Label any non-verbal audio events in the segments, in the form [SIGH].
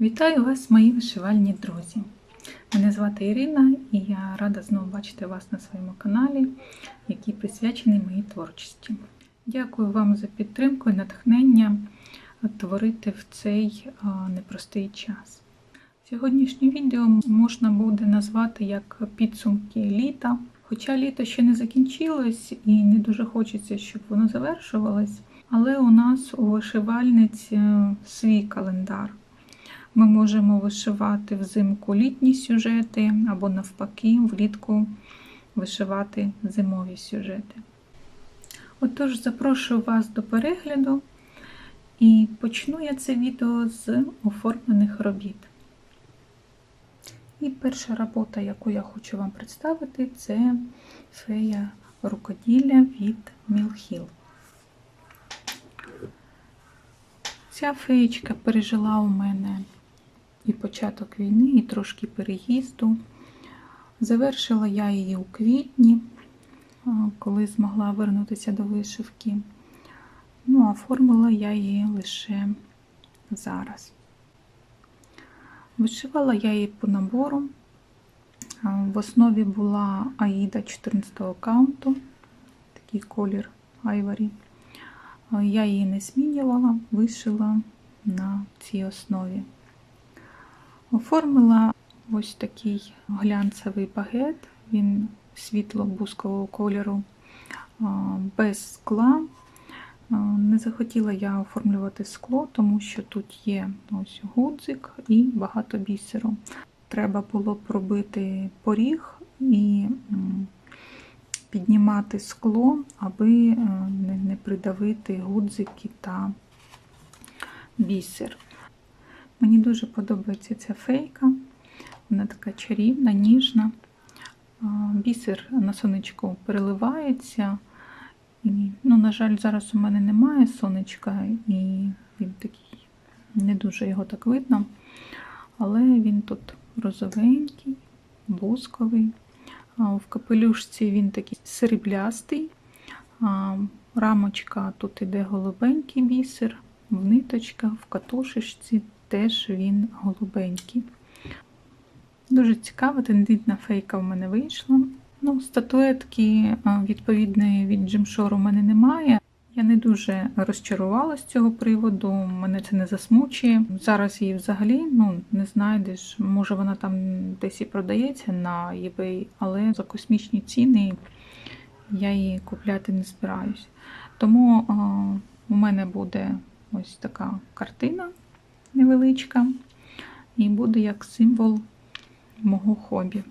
Вітаю вас, мої вишивальні друзі! Мене звати Ірина і я рада знову бачити вас на своєму каналі, який присвячений моїй творчості. Дякую вам за підтримку і натхнення творити в цей непростий час. Сьогоднішнє відео можна буде назвати як підсумки літа. Хоча літо ще не закінчилось і не дуже хочеться, щоб воно завершувалось, але у нас у вишивальниць е, свій календар. Ми можемо вишивати взимку літні сюжети або навпаки, влітку вишивати зимові сюжети. Отож, запрошую вас до перегляду і почну я це відео з оформлених робіт. І перша робота, яку я хочу вам представити, це фея рукоділля від Мілхіл. Ця феєчка пережила у мене і початок війни, і трошки переїзду. Завершила я її у квітні, коли змогла вернутися до вишивки. Ну, а оформила я її лише зараз. Вишивала я її по набору. В основі була Аїда 14-го каунту, такий колір айварі. Я її не змінювала, вишила на цій основі. Оформила ось такий глянцевий багет, він світло-бускового кольору, без скла. Не захотіла я оформлювати скло, тому що тут є ось гудзик і багато бісеру. Треба було пробити поріг і піднімати скло, аби не придавити гудзики та бісер. Мені дуже подобається ця фейка. Вона така чарівна, ніжна. Бісер на сонечку переливається. Ну, На жаль, зараз у мене немає сонечка, і він такий, не дуже його так видно. Але він тут розовенький, бусковий. В капелюшці він такий сріблястий. Рамочка тут іде голубенький бісер, в ниточках, в катушечці теж він голубенький. Дуже цікава, тендітна фейка в мене вийшла. Ну, Статуетки відповідної від Джимшору у мене немає. Я не дуже розчарувала з цього приводу, мене це не засмучує. Зараз її взагалі ну, не знайдеш. Може вона там десь і продається на eBay, але за космічні ціни я її купляти не збираюсь. Тому а, у мене буде ось така картина невеличка, і буде як символ мого хобі.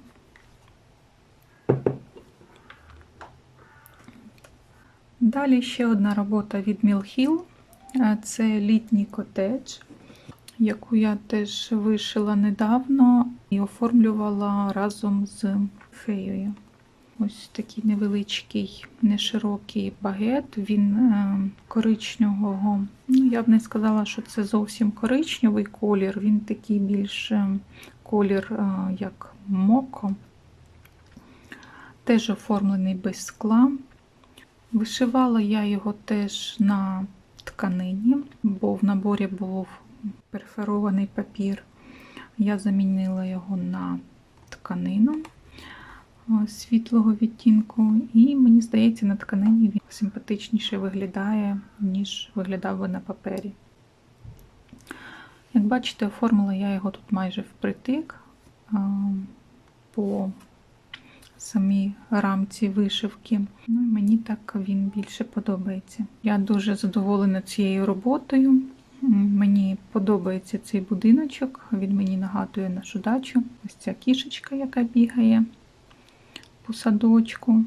Далі ще одна робота від Мілхіл. Це літній котедж, яку я теж вишила недавно і оформлювала разом з феєю. Ось такий невеличкий, неширокий багет, він е, коричневого. Ну, я б не сказала, що це зовсім коричневий колір, він такий більш е, колір, е, як моко, теж оформлений без скла. Вишивала я його теж на тканині, бо в наборі був перферований папір. Я замінила його на тканину світлого відтінку, і мені здається, на тканині він симпатичніше виглядає, ніж виглядав би на папері. Як бачите, оформила я його тут майже впритик по самій рамці вишивки. Ну і мені так він більше подобається. Я дуже задоволена цією роботою. Мені подобається цей будиночок, він мені нагадує нашу дачу. Ось ця кішечка, яка бігає по садочку,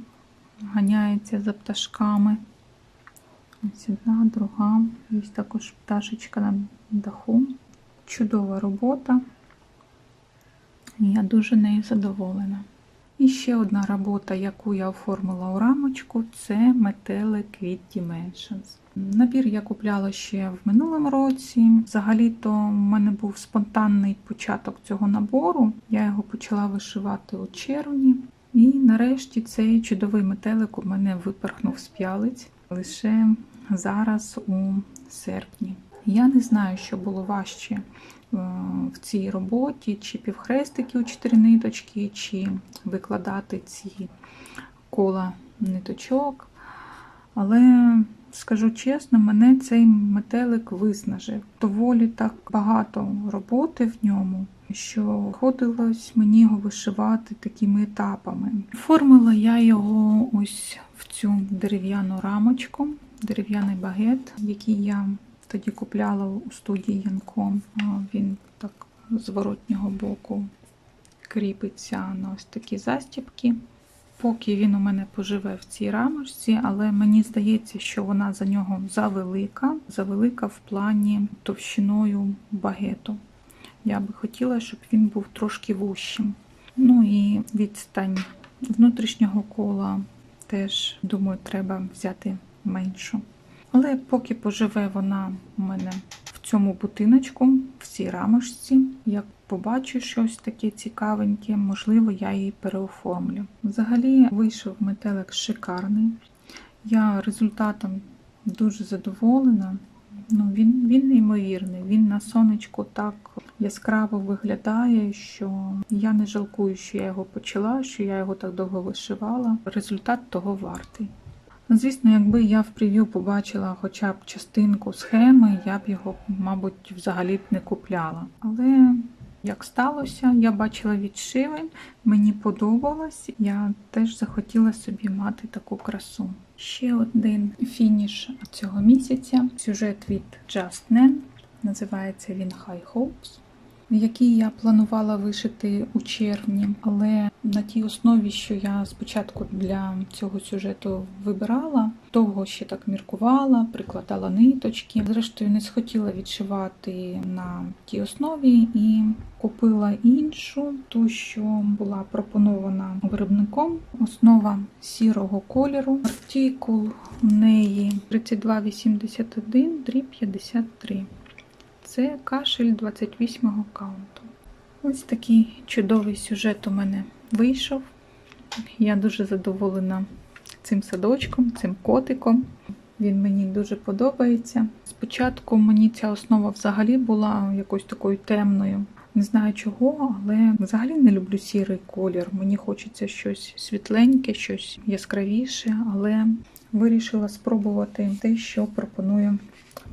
ганяється за пташками. Ось одна, друга. Є також пташечка на даху. Чудова робота. Я дуже нею задоволена. І ще одна робота, яку я оформила у рамочку, це метелик від Dimensions. Набір я купляла ще в минулому році. Взагалі-то в мене був спонтанний початок цього набору. Я його почала вишивати у червні. І нарешті цей чудовий метелик у мене випорхнув з п'ялиць лише зараз у серпні. Я не знаю, що було важче е, в цій роботі, чи півхрестики у чотири ниточки, чи викладати ці кола ниточок. Але скажу чесно, мене цей метелик виснажив. Доволі так багато роботи в ньому, що ходилось мені його вишивати такими етапами. Оформила я його ось в цю дерев'яну рамочку, дерев'яний багет, який я тоді купляла у студії Янком. Він так з зворотнього боку кріпиться на ось такі застібки. Поки він у мене поживе в цій рамочці, але мені здається, що вона за нього завелика, завелика в плані товщиною багету. Я би хотіла, щоб він був трошки вущим. Ну і відстань внутрішнього кола теж, думаю, треба взяти меншу. Але поки поживе вона у мене цьому будиночку, в цій рамочці, як побачу щось таке цікавеньке, можливо, я її переоформлю. Взагалі вийшов метелик шикарний. Я результатом дуже задоволена. Ну, Він він неймовірний, він на сонечку так яскраво виглядає, що я не жалкую, що я його почала, що я його так довго вишивала. Результат того вартий. Звісно, якби я в прев'ю побачила хоча б частинку схеми, я б його, мабуть, взагалі б не купляла. Але як сталося, я бачила відшиви, мені подобалось, я теж захотіла собі мати таку красу. Ще один фініш цього місяця сюжет від Just Nan, називається він High Hopes який я планувала вишити у червні, але на тій основі, що я спочатку для цього сюжету вибирала, довго ще так міркувала, прикладала ниточки. Зрештою, не схотіла відшивати на тій основі і купила іншу, ту, що була пропонована виробником. Основа сірого кольору. Артикул у неї 3281 53. Це кашель 28-го каунту. Ось такий чудовий сюжет у мене вийшов. Я дуже задоволена цим садочком, цим котиком. Він мені дуже подобається. Спочатку мені ця основа взагалі була якось такою темною. Не знаю чого, але взагалі не люблю сірий колір. Мені хочеться щось світленьке, щось яскравіше, але вирішила спробувати те, що пропонує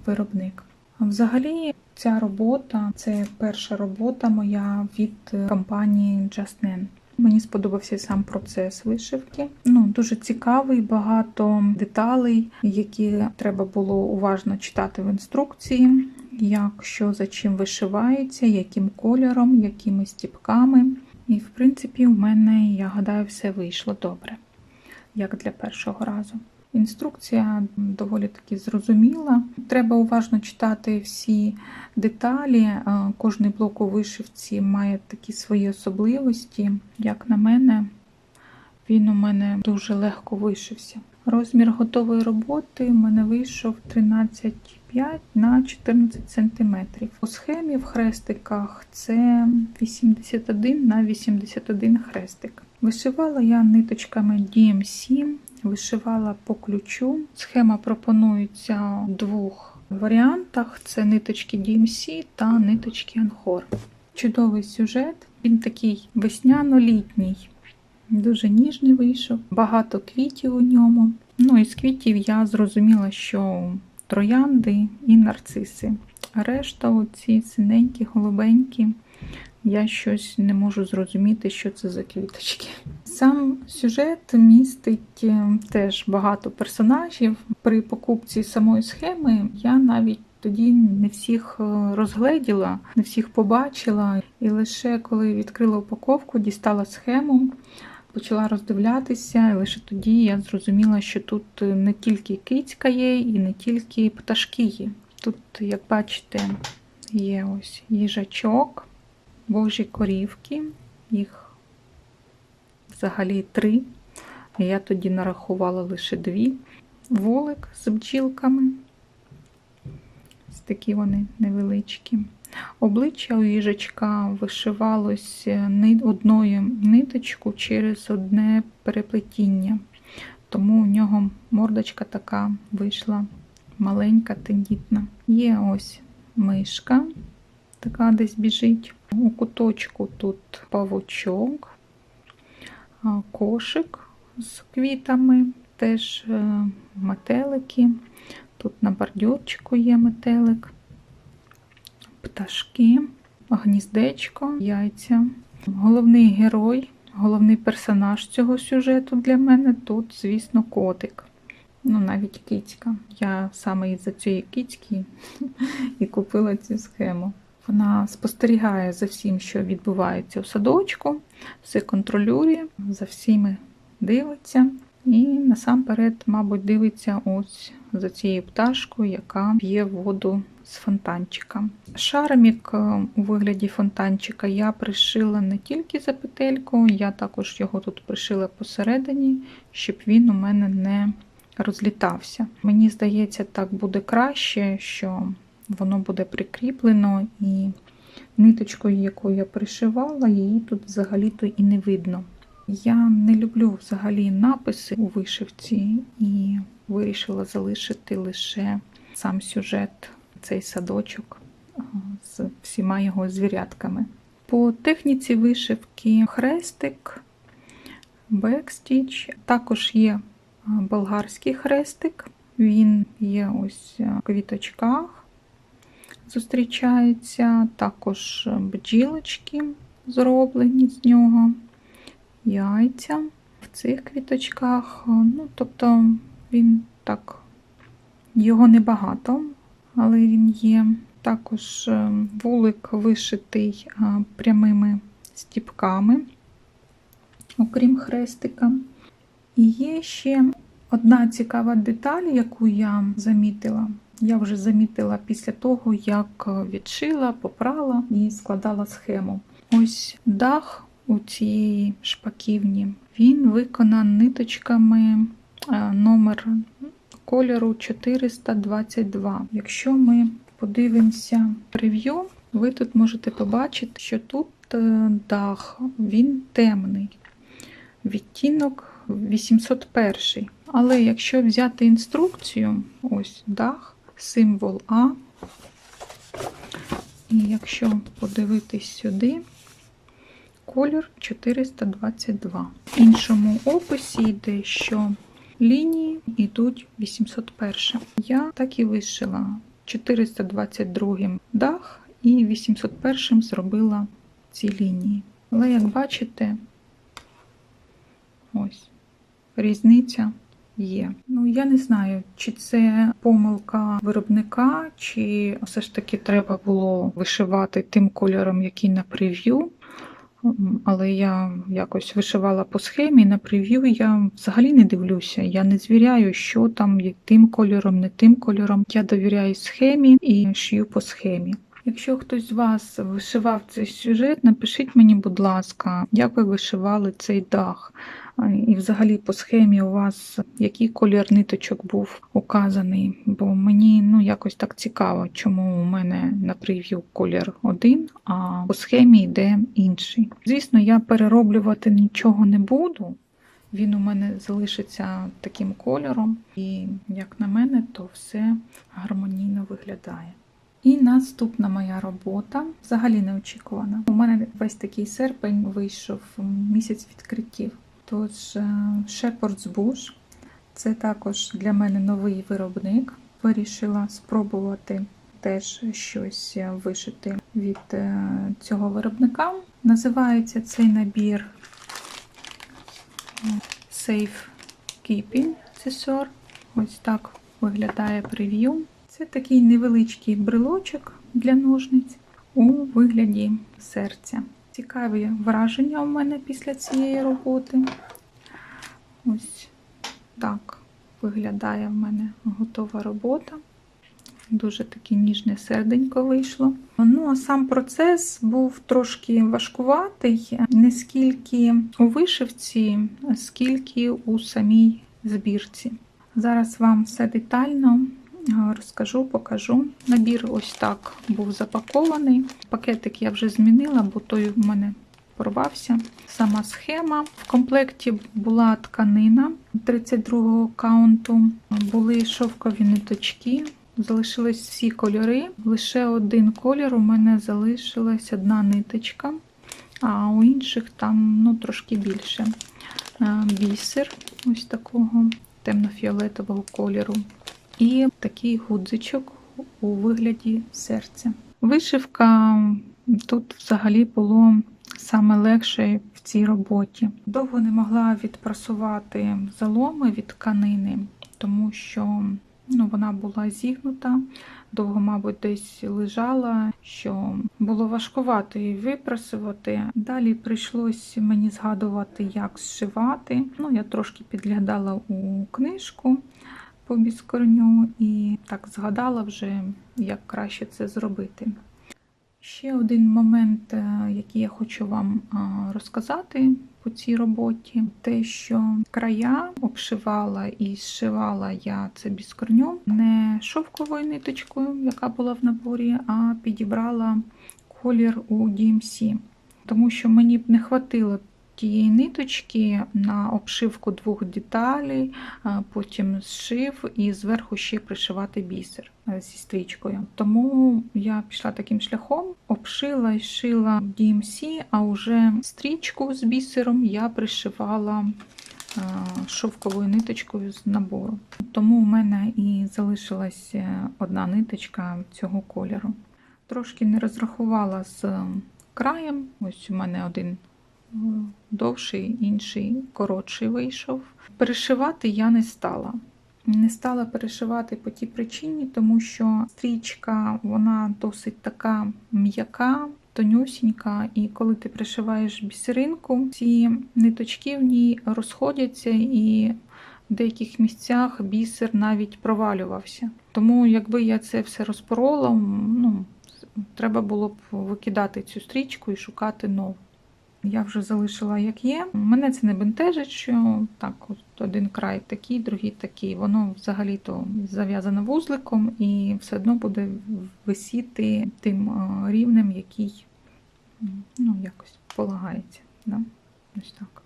виробник. Взагалі, ця робота це перша робота моя від компанії Justnen. Мені сподобався сам процес вишивки. Ну дуже цікавий, багато деталей, які треба було уважно читати в інструкції, як що за чим вишивається, яким кольором, якими стіпками. І, в принципі, у мене, я гадаю, все вийшло добре, як для першого разу. Інструкція доволі таки зрозуміла. Треба уважно читати всі деталі. Кожний блок у вишивці має такі свої особливості. Як на мене, він у мене дуже легко вишився. Розмір готової роботи у мене вийшов 13,5 на 14 см. У схемі в хрестиках це 81 на 81 хрестик. Вишивала я ниточками DMC вишивала по ключу. Схема пропонується в двох варіантах: це ниточки DMC та ниточки Анхор. Чудовий сюжет, він такий весняно-літній, дуже ніжний вийшов, багато квітів у ньому. Ну і з квітів я зрозуміла, що троянди і нарциси. А решта, оці синенькі, голубенькі, я щось не можу зрозуміти, що це за квіточки. Сам сюжет містить е, теж багато персонажів. При покупці самої схеми я навіть тоді не всіх е, розгледіла, не всіх побачила. І лише коли відкрила упаковку, дістала схему, почала роздивлятися, і лише тоді я зрозуміла, що тут не тільки кицька є, і не тільки пташки є. Тут, як бачите, є ось їжачок, божі корівки, їх взагалі три. Я тоді нарахувала лише дві. Волик з бджілками. Такі вони невеличкі. Обличчя у їжачка вишивалось одною ниточку через одне переплетіння. Тому у нього мордочка така вийшла маленька, тендітна. Є ось мишка, така десь біжить. У куточку тут павучок, кошик з квітами, теж е, метелики. Тут на бордюрчику є метелик, пташки, гніздечко, яйця. Головний герой, головний персонаж цього сюжету для мене тут, звісно, котик. Ну, навіть кицька. Я саме із-за цієї кицьки [LAUGHS] і купила цю схему. Вона спостерігає за всім, що відбувається у садочку, все контролює, за всіми дивиться. І насамперед, мабуть, дивиться ось за цією пташкою, яка п'є воду з фонтанчика. Шарамік е, у вигляді фонтанчика я пришила не тільки за петельку, я також його тут пришила посередині, щоб він у мене не розлітався. Мені здається, так буде краще, що воно буде прикріплено і ниточкою, яку я пришивала, її тут взагалі-то і не видно. Я не люблю взагалі написи у вишивці і вирішила залишити лише сам сюжет, цей садочок з всіма його звірятками. По техніці вишивки хрестик, бекстіч, також є болгарський хрестик. Він є ось в квіточках, зустрічається, також бджілочки зроблені з нього яйця в цих квіточках. Ну, тобто він так, його небагато, але він є. Також е, вулик вишитий е, прямими стіпками, окрім хрестика. І є ще одна цікава деталь, яку я замітила. Я вже замітила після того, як відшила, попрала і складала схему. Ось дах у цієї шпаківні. Він виконаний ниточками е, номер кольору 422. Якщо ми подивимося прев'ю, ви тут можете побачити, що тут е, дах, він темний. Відтінок 801. Але якщо взяти інструкцію, ось дах, символ А. І якщо подивитись сюди, колір 422. В іншому описі йде, що лінії йдуть 801. Я так і вишила 422 дах і 801 зробила ці лінії. Але, як бачите, ось різниця є. Ну, я не знаю, чи це помилка виробника, чи все ж таки треба було вишивати тим кольором, який на прев'ю. Але я якось вишивала по схемі. На прев'ю я взагалі не дивлюся. Я не звіряю, що там є тим кольором, не тим кольором. Я довіряю схемі і шию по схемі. Якщо хтось з вас вишивав цей сюжет, напишіть мені, будь ласка, як ви вишивали цей дах. І взагалі по схемі у вас який колір ниточок був указаний, бо мені ну якось так цікаво, чому у мене на прев'ю колір один, а по схемі йде інший. Звісно, я перероблювати нічого не буду. Він у мене залишиться таким кольором, і, як на мене, то все гармонійно виглядає. І наступна моя робота взагалі неочікувана. У мене весь такий серпень вийшов місяць відкриттів. Тож Shepherd's Bush це також для мене новий виробник. Вирішила спробувати теж щось вишити від е, цього виробника. Називається цей набір Safe Keeping Accessor. Ось так виглядає прев'ю. Це такий невеличкий брелочок для ножниць у вигляді серця. Цікаві враження у мене після цієї роботи. Ось так виглядає в мене готова робота. Дуже таке ніжне серденько вийшло. Ну, а сам процес був трошки важкуватий, не скільки у вишивці, скільки у самій збірці. Зараз вам все детально розкажу, покажу. Набір ось так був запакований. Пакетик я вже змінила, бо той в мене порвався. Сама схема. В комплекті була тканина 32-го каунту, були шовкові ниточки залишились всі кольори. Лише один колір у мене залишилась одна ниточка, а у інших там ну, трошки більше. Е, Бісер ось такого темно-фіолетового кольору. І такий гудзичок у вигляді серця. Вишивка тут взагалі було саме легше в цій роботі. Довго не могла відпрасувати заломи від тканини, тому що ну, вона була зігнута, довго, мабуть, десь лежала, що було важкувато її випрасувати. Далі прийшлось мені згадувати, як зшивати. Ну, я трошки підглядала у книжку по біскорню і так згадала вже, як краще це зробити. Ще один момент, е, який я хочу вам е, розказати по цій роботі, те, що края обшивала і зшивала я це біскорнем не шовковою ниточкою, яка була в наборі, а підібрала колір у DMC. Тому що мені б не хватило тієї ниточки на обшивку двох деталей, потім зшив і зверху ще пришивати бісер е, зі стрічкою. Тому я пішла таким шляхом, обшила і шила DMC, а вже стрічку з бісером я пришивала е, шовковою ниточкою з набору. Тому у мене і залишилась одна ниточка цього кольору. Трошки не розрахувала з краєм. Ось у мене один довший, інший коротший вийшов. Перешивати я не стала. Не стала перешивати по тій причині, тому що стрічка вона досить така м'яка, тонюсінька, і коли ти пришиваєш бісеринку, ці ниточки в ній розходяться і в деяких місцях бісер навіть провалювався. Тому, якби я це все розпорола, ну, треба було б викидати цю стрічку і шукати нову. Я вже залишила, як є. Мене це не бентежить, що так, от один край такий, другий такий. Воно взагалі-то зав'язано вузликом і все одно буде висіти тим рівнем, який ну, якось полагається. Да? Ось так.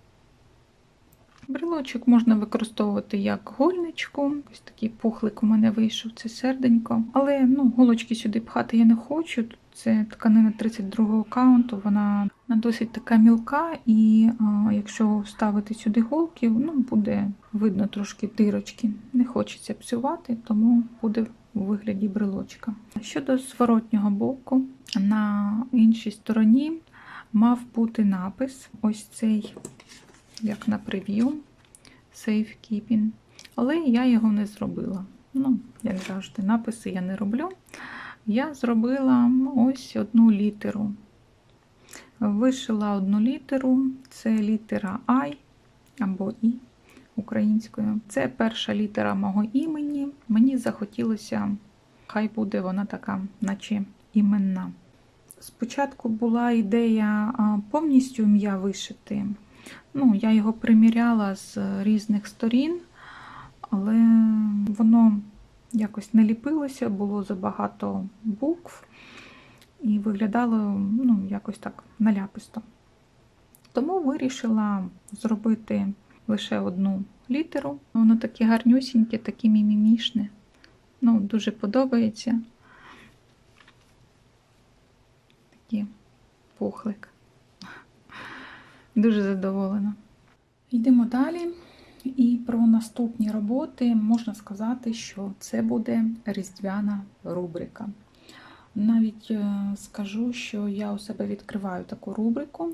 Брелочок можна використовувати як гольничку. Ось такий пухлик у мене вийшов, це серденько. Але ну, голочки сюди пхати я не хочу. Це тканина 32-го каунту, вона досить така мілка, і а, якщо вставити сюди голки, ну, буде видно трошки дирочки. Не хочеться псувати, тому буде у вигляді брелочка. Щодо зворотнього боку, на іншій стороні мав бути напис: ось цей, як на прев'ю, Safekeeping. Але я його не зробила. Ну, як завжди, написи я не роблю я зробила ось одну літеру. Вишила одну літеру, це літера I або І українською. Це перша літера мого імені. Мені захотілося, хай буде вона така, наче іменна. Спочатку була ідея повністю ім'я вишити. Ну, Я його приміряла з різних сторін, але воно якось не ліпилося, було забагато букв і виглядало ну, якось так наляписто. Тому вирішила зробити лише одну літеру. Воно таке гарнюсіньке, таке мімімішне. Ну, Дуже подобається. Такий пухлик. Дуже задоволена. Йдемо далі. І про наступні роботи можна сказати, що це буде різдвяна рубрика. Навіть е, скажу, що я у себе відкриваю таку рубрику.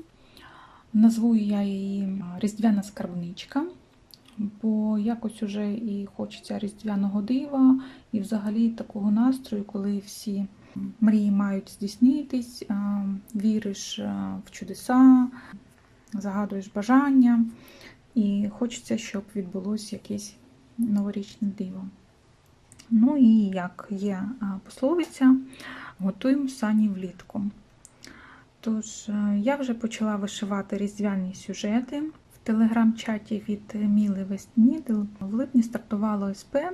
Назву я її Різдвяна скарбничка, бо якось уже і хочеться різдвяного дива, і взагалі такого настрою, коли всі мрії мають здійснитись, віриш в чудеса, загадуєш бажання. І хочеться, щоб відбулося якесь новорічне диво. Ну і як є пословиця, готуємо сані влітку. Тож, е, я вже почала вишивати різдвяні сюжети в телеграм-чаті від Міли Вестнідл. В липні стартувало СП, е,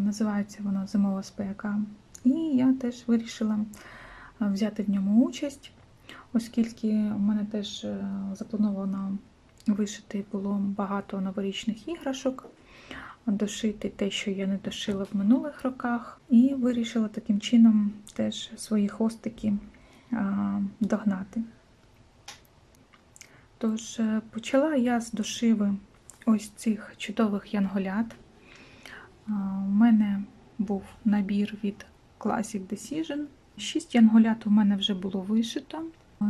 називається воно Зимова спека. І я теж вирішила е, взяти в ньому участь, оскільки у мене теж заплановано вишити було багато новорічних іграшок. дошити те, що я не дошила в минулих роках, і вирішила таким чином теж свої хвостики догнати. Тож, е, почала я з дошиви ось цих чудових янголят. У мене був набір від Classic Decision. Шість янголят у мене вже було вишито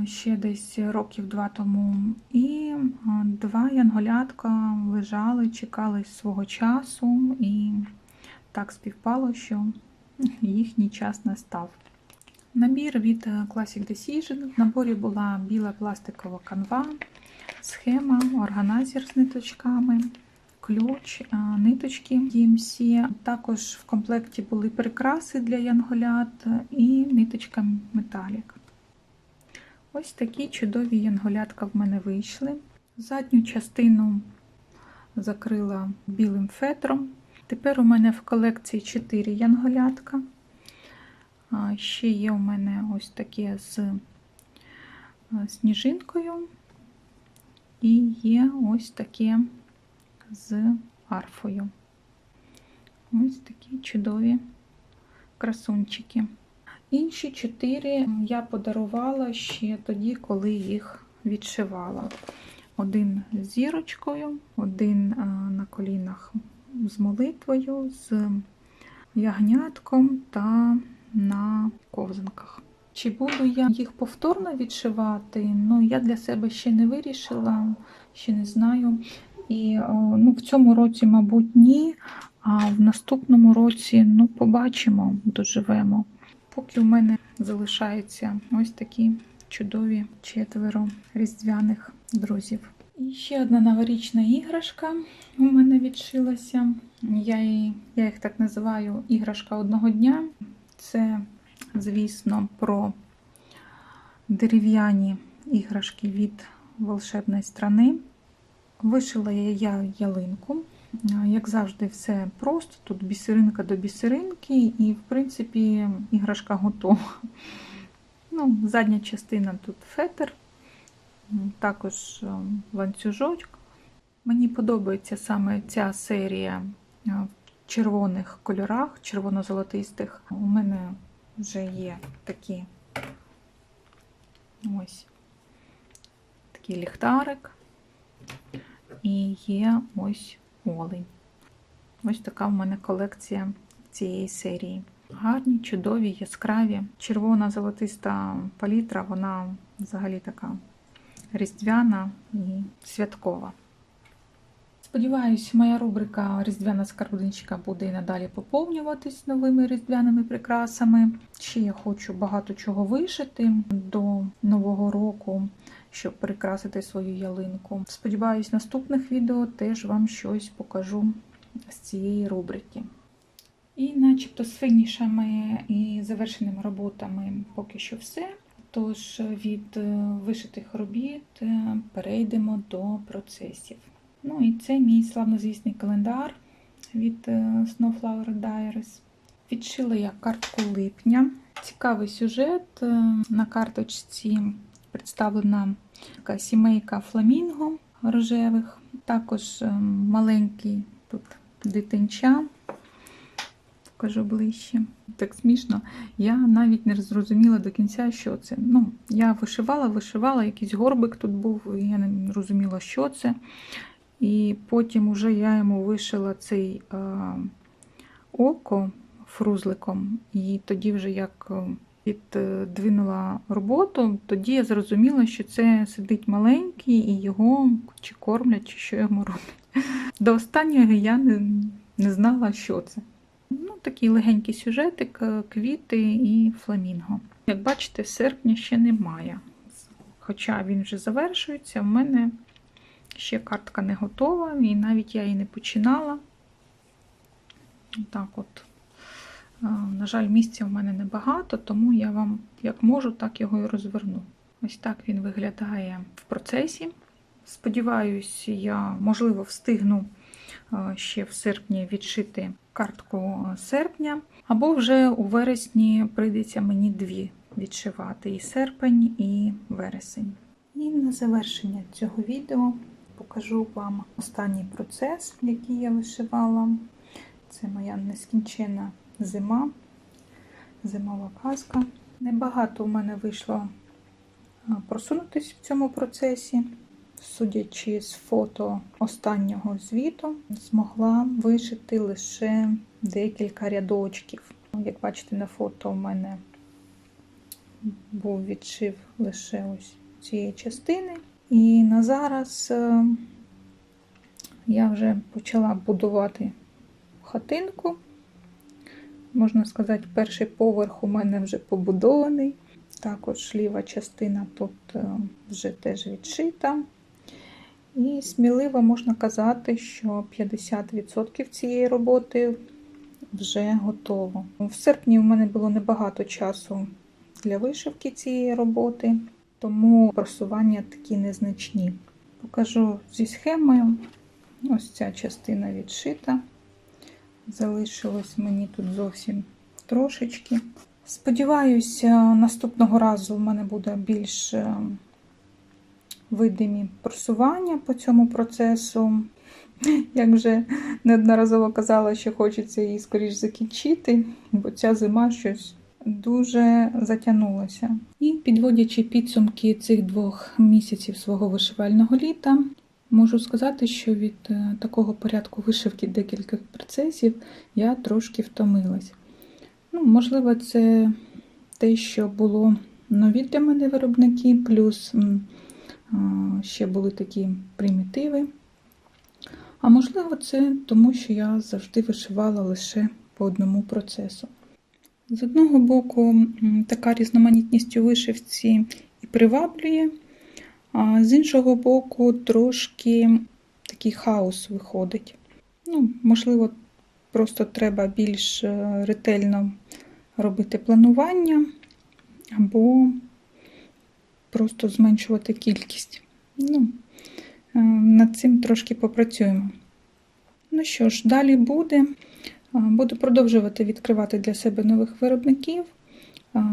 ще десь років два тому. І два янголятка лежали, чекали свого часу, і так співпало, що їхній час настав. Набір від Classic Decision. В наборі була біла пластикова канва, схема, органайзер з ниточками, ключ, ниточки DMC. Також в комплекті були прикраси для янголят і ниточка металік. Ось такі чудові янголятка в мене вийшли. Задню частину закрила білим фетром. Тепер у мене в колекції 4 янголятка. Ще є у мене ось таке з е, сніжинкою. І є ось таке з арфою. Ось такі чудові красунчики. Інші чотири я подарувала ще тоді, коли їх відшивала. Один з зірочкою, один на колінах з молитвою, з ягнятком та на ковзанках. Чи буду я їх повторно відшивати? Ну, я для себе ще не вирішила, ще не знаю. І ну, в цьому році, мабуть, ні. А в наступному році ну, побачимо, доживемо. Поки у мене залишаються ось такі чудові четверо різдвяних друзів. І ще одна новорічна іграшка у мене відшилася. Я, її, я їх так називаю іграшка одного дня. Це, звісно, про дерев'яні іграшки від волшебної страни. Вишила я ялинку. Як завжди, все просто. Тут бісеринка до бісеринки, і, в принципі, іграшка готова. Ну, Задня частина тут фетр, також ланцюжок. Мені подобається саме ця серія в червоних кольорах, червоно-золотистих. У мене вже є такі ось такий ліхтарик. І є ось олень. Ось така в мене колекція цієї серії. Гарні, чудові, яскраві. Червона золотиста палітра, вона взагалі така різдвяна і святкова. Сподіваюсь, моя рубрика Різдвяна скарбничка буде і надалі поповнюватись новими різдвяними прикрасами. Ще я хочу багато чого вишити до нового року, щоб прикрасити свою ялинку. Сподіваюсь, наступних відео теж вам щось покажу з цієї рубрики. І начебто з фінішами і завершеними роботами поки що все. Тож від вишитих робіт перейдемо до процесів. Ну і це мій славнозвісний календар від Snowflower Diaries. Відшила я картку липня. Цікавий сюжет. На карточці представлена така сімейка фламінго рожевих, також маленький тут дитинча. Покажу ближче. Так смішно. Я навіть не зрозуміла до кінця, що це. Ну, Я вишивала, вишивала, якийсь горбик тут був, і я не розуміла, що це. І потім уже я йому вишила цей е, око фрузликом, і тоді, вже як піддвинула роботу, тоді я зрозуміла, що це сидить маленький і його чи кормлять, чи що йому роблять. До останнього я не, не знала, що це. Ну, Такий легенький сюжетик, квіти і фламінго. Як бачите, серпня ще немає. Хоча він вже завершується, в мене ще картка не готова, і навіть я її не починала. Так от. На жаль, місця в мене небагато, тому я вам як можу, так його і розверну. Ось так він виглядає в процесі. Сподіваюсь, я, можливо, встигну ще в серпні відшити картку серпня, або вже у вересні прийдеться мені дві відшивати: і серпень, і вересень. І на завершення цього відео покажу вам останній процес, який я вишивала. Це моя нескінчена зима, зимова казка. Небагато у мене вийшло а, просунутись в цьому процесі. Судячи з фото останнього звіту, змогла вишити лише декілька рядочків. Як бачите на фото, у мене був відшив лише ось цієї частини. І на зараз е, я вже почала будувати хатинку. Можна сказати, перший поверх у мене вже побудований. Також ліва частина тут е, вже теж відшита. І сміливо можна казати, що 50% цієї роботи вже готово. В серпні у мене було небагато часу для вишивки цієї роботи, тому просування такі незначні. Покажу зі схемою. Ось ця частина відшита. Залишилось мені тут зовсім трошечки. Сподіваюся, наступного разу в мене буде більш е, видимі просування по цьому процесу. [LAUGHS] Як вже неодноразово казала, що хочеться її скоріш закінчити, бо ця зима щось дуже затягнулася. І підводячи підсумки цих двох місяців свого вишивального літа, можу сказати, що від е, такого порядку вишивки декількох процесів я трошки втомилась. Ну, можливо, це те, що було нові для мене виробники, плюс ще були такі примітиви. А можливо, це тому, що я завжди вишивала лише по одному процесу. З одного боку, така різноманітність у вишивці і приваблює, а з іншого боку, трошки такий хаос виходить. Ну, можливо, просто треба більш е, ретельно робити планування або просто зменшувати кількість. Ну, е, над цим трошки попрацюємо. Ну що ж, далі буде. Е, Буду продовжувати відкривати для себе нових виробників.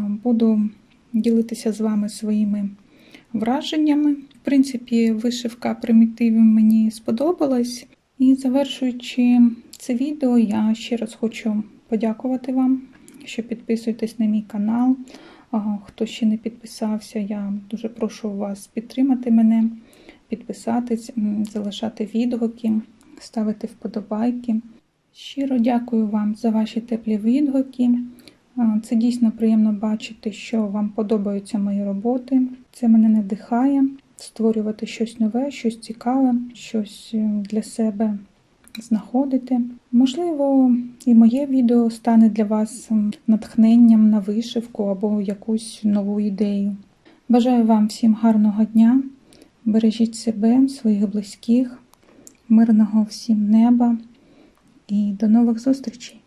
Буду ділитися з вами своїми враженнями. В принципі, вишивка примітивів мені сподобалась. І завершуючи це відео, я ще раз хочу подякувати вам, що підписуєтесь на мій канал. Хто ще не підписався, я дуже прошу вас підтримати мене, підписатись, залишати відгуки, ставити вподобайки. Щиро дякую вам за ваші теплі відгуки. Це дійсно приємно бачити, що вам подобаються мої роботи. Це мене надихає створювати щось нове, щось цікаве, щось е, для себе знаходити. Можливо, і моє відео стане для вас натхненням на вишивку або якусь нову ідею. Бажаю вам всім гарного дня, бережіть себе, своїх близьких, мирного всім неба і до нових зустрічей!